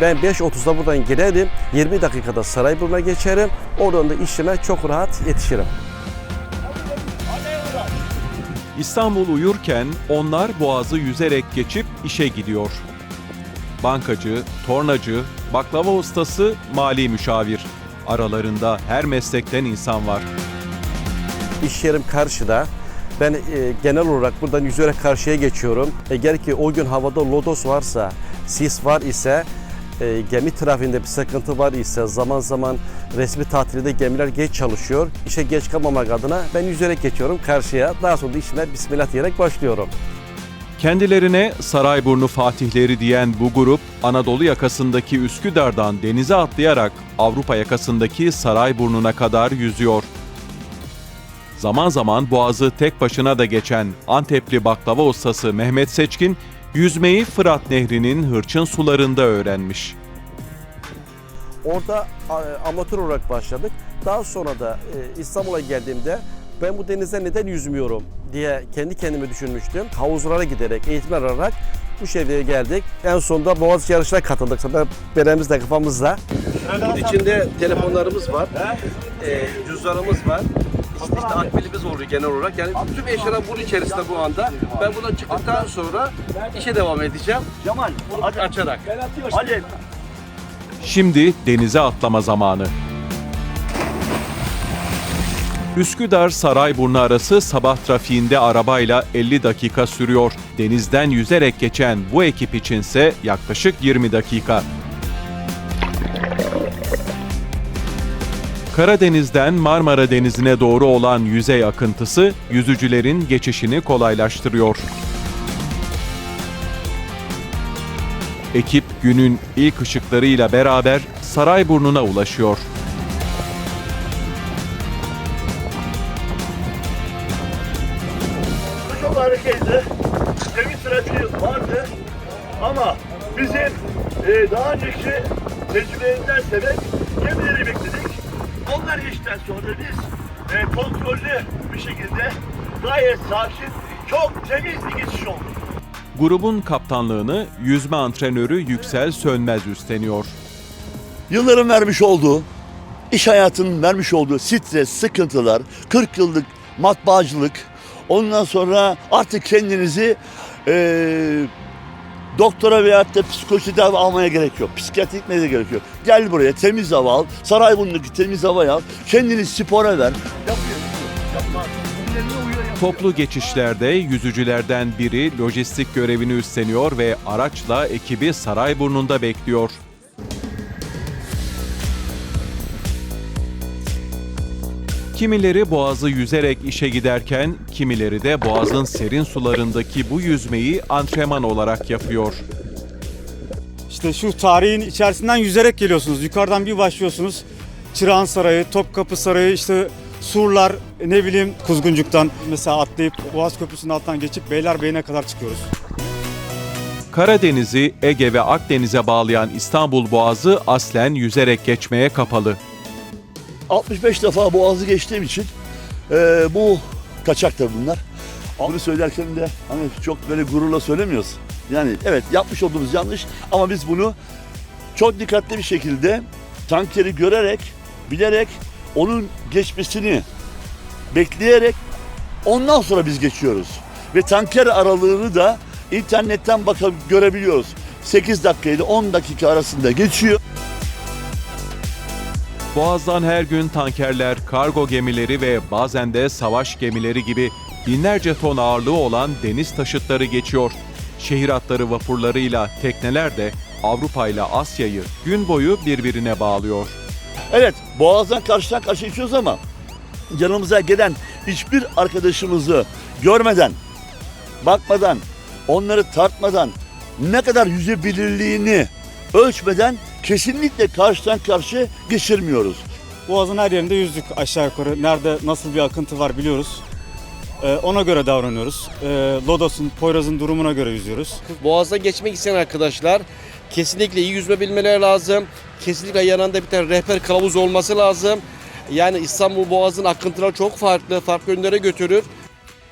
Ben 5.30'da buradan girerim. 20 dakikada Sarayburnu'na geçerim. Oradan da işime çok rahat yetişirim. İstanbul uyurken onlar boğazı yüzerek geçip işe gidiyor. Bankacı, tornacı, baklava ustası, mali müşavir. Aralarında her meslekten insan var. İş yerim karşıda. Ben e, genel olarak buradan yüzerek karşıya geçiyorum. Eğer ki o gün havada lodos varsa, sis var ise, e, gemi trafiğinde bir sıkıntı var ise, zaman zaman resmi tatilde gemiler geç çalışıyor. İşe geç kalmamak adına ben yüzerek geçiyorum karşıya. Daha sonra da işime bismillah diyerek başlıyorum. Kendilerine Sarayburnu Fatihleri diyen bu grup, Anadolu yakasındaki Üsküdar'dan denize atlayarak Avrupa yakasındaki Sarayburnu'na kadar yüzüyor. Zaman zaman boğazı tek başına da geçen Antepli baklava ustası Mehmet Seçkin, yüzmeyi Fırat Nehri'nin hırçın sularında öğrenmiş. Orada amatör olarak başladık. Daha sonra da e, İstanbul'a geldiğimde ben bu denizde neden yüzmüyorum diye kendi kendime düşünmüştüm. Havuzlara giderek, eğitim alarak bu seviyeye geldik. En sonunda Boğaziçi yarışına katıldık. Sonra berenimizde kafamızda. İçinde telefonlarımız var, e, cüzdanımız var. İşte, akbilimiz oluyor genel olarak. Yani tüm eşyalar bunun içerisinde bu anda. Ben buradan çıktıktan sonra işe devam edeceğim. Cemal. Açarak. Hadi. Şimdi denize atlama zamanı. Üsküdar Sarayburnu arası sabah trafiğinde arabayla 50 dakika sürüyor. Denizden yüzerek geçen bu ekip içinse yaklaşık 20 dakika. Karadeniz'den Marmara Denizi'ne doğru olan yüzey akıntısı yüzücülerin geçişini kolaylaştırıyor. Ekip günün ilk ışıklarıyla beraber Sarayburnu'na ulaşıyor. Çok hareketli. Temiz trafiği vardı. Ama bizim e, daha önceki tecrübemizden sebep gemileri bekledik. Onlar geçtikten sonra biz e, kontrollü bir şekilde gayet sakin, çok temiz bir geçiş oldu. Grubun kaptanlığını yüzme antrenörü Yüksel Sönmez üstleniyor. yılların vermiş olduğu, iş hayatının vermiş olduğu stres, sıkıntılar, 40 yıllık matbaacılık, ondan sonra artık kendinizi eee doktora veyahut da psikolojik tedavi almaya gerek yok. Psikiyatrik ne gerek yok. Gel buraya temiz hava al, Sarayburnu'ndaki temiz havayı al, kendini spora ver. Toplu geçişlerde yüzücülerden biri lojistik görevini üstleniyor ve araçla ekibi Sarayburnu'nda bekliyor. Kimileri boğazı yüzerek işe giderken, kimileri de boğazın serin sularındaki bu yüzmeyi antrenman olarak yapıyor. İşte şu tarihin içerisinden yüzerek geliyorsunuz. Yukarıdan bir başlıyorsunuz. Çırağan Sarayı, Topkapı Sarayı, işte surlar, ne bileyim Kuzguncuk'tan mesela atlayıp Boğaz Köprüsü'nün altından geçip Beylerbeyi'ne kadar çıkıyoruz. Karadeniz'i Ege ve Akdeniz'e bağlayan İstanbul Boğazı aslen yüzerek geçmeye kapalı. 65 defa boğazı geçtiğim için eee, bu kaçaktır bunlar. Bunu söylerken de hani çok böyle gururla söylemiyoruz. Yani evet yapmış olduğumuz yanlış ama biz bunu çok dikkatli bir şekilde tankeri görerek, bilerek onun geçmesini bekleyerek ondan sonra biz geçiyoruz. Ve tanker aralığını da internetten bakıp görebiliyoruz. 8 dakika ile 10 dakika arasında geçiyor. Boğaz'dan her gün tankerler, kargo gemileri ve bazen de savaş gemileri gibi binlerce ton ağırlığı olan deniz taşıtları geçiyor. Şehir hatları vapurlarıyla tekneler de Avrupa ile Asya'yı gün boyu birbirine bağlıyor. Evet boğazdan karşıdan karşıya geçiyoruz ama yanımıza gelen hiçbir arkadaşımızı görmeden, bakmadan, onları tartmadan, ne kadar yüzebilirliğini ölçmeden kesinlikle karşıdan karşıya geçirmiyoruz. Boğazın her yerinde yüzdük aşağı yukarı. Nerede nasıl bir akıntı var biliyoruz. Ee, ona göre davranıyoruz. Ee, Lodos'un, Poyraz'ın durumuna göre yüzüyoruz. Boğaz'dan geçmek isteyen arkadaşlar kesinlikle iyi yüzme bilmeleri lazım. Kesinlikle yanında bir tane rehber kılavuz olması lazım. Yani İstanbul Boğazı'nın akıntıları çok farklı, farklı yönlere götürür.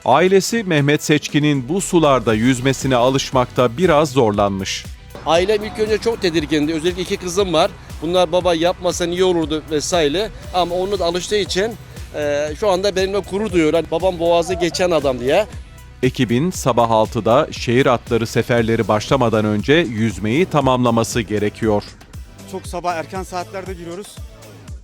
Ailesi Mehmet Seçkin'in bu sularda yüzmesine alışmakta biraz zorlanmış. Ailem ilk önce çok tedirgindi. Özellikle iki kızım var. Bunlar baba yapmasa niye olurdu vesaire. Ama onu da alıştığı için e, şu anda benimle gurur duyuyor. Hani babam boğazı geçen adam diye. Ekibin sabah 6'da şehir atları seferleri başlamadan önce yüzmeyi tamamlaması gerekiyor. Çok sabah erken saatlerde giriyoruz.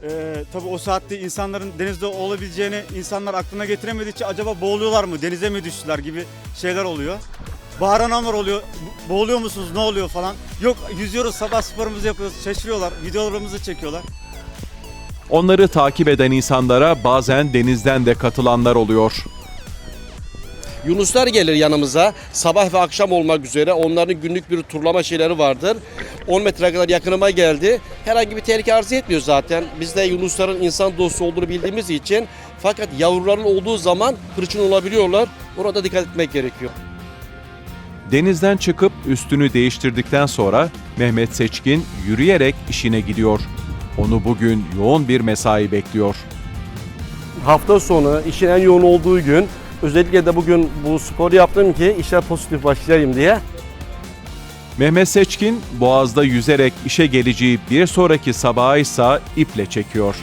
Ee, tabii o saatte insanların denizde olabileceğini insanlar aklına getiremediği için acaba boğuluyorlar mı, denize mi düştüler gibi şeyler oluyor. Bağıranlar oluyor, "Bo- boğuluyor musunuz, ne oluyor falan. Yok yüzüyoruz, sabah sporumuzu yapıyoruz, şaşırıyorlar, videolarımızı çekiyorlar. Onları takip eden insanlara bazen denizden de katılanlar oluyor. Yunuslar gelir yanımıza sabah ve akşam olmak üzere onların günlük bir turlama şeyleri vardır. 10 metre kadar yakınıma geldi. Herhangi bir tehlike arz etmiyor zaten. Biz de Yunusların insan dostu olduğunu bildiğimiz için fakat yavruların olduğu zaman hırçın olabiliyorlar. Orada dikkat etmek gerekiyor. Denizden çıkıp üstünü değiştirdikten sonra Mehmet Seçkin yürüyerek işine gidiyor. Onu bugün yoğun bir mesai bekliyor. Hafta sonu işin en yoğun olduğu gün özellikle de bugün bu sporu yaptım ki işe pozitif başlayayım diye. Mehmet Seçkin Boğaz'da yüzerek işe geleceği bir sonraki sabaha ise iple çekiyor.